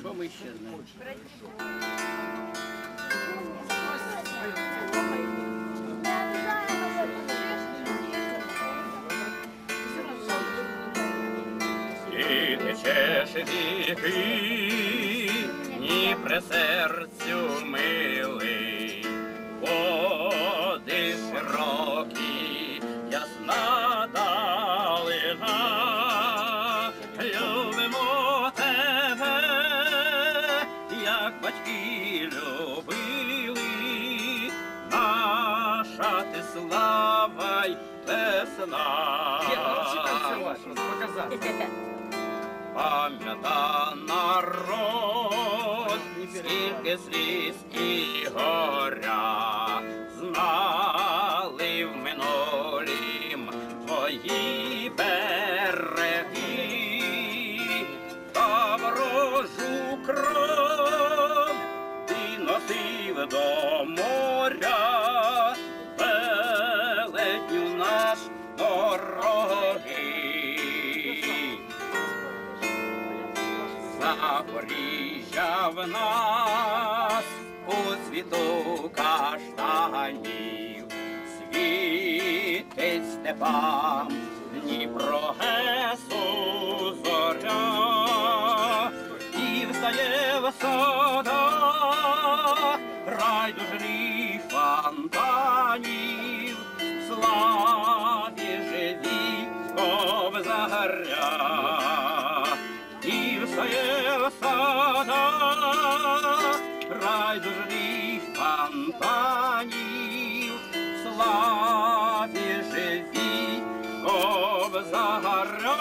Що ми ще? І течеш віки, ні при серцю милий, води широкі, ясна далина, слава й весна. Пам'ята народ, скільки сліз і горя, знали в минулім твої береги, та ворожу кров ти носив до моря, наш дорогий. Запоріжжя в нас у світу каштанів, світить степам Дніпро Гесу зоря, і встає в садах райдужний фонтанів, мати живі обзагоря, і все сада рай дужних фонтанів, славі живі обзагоря.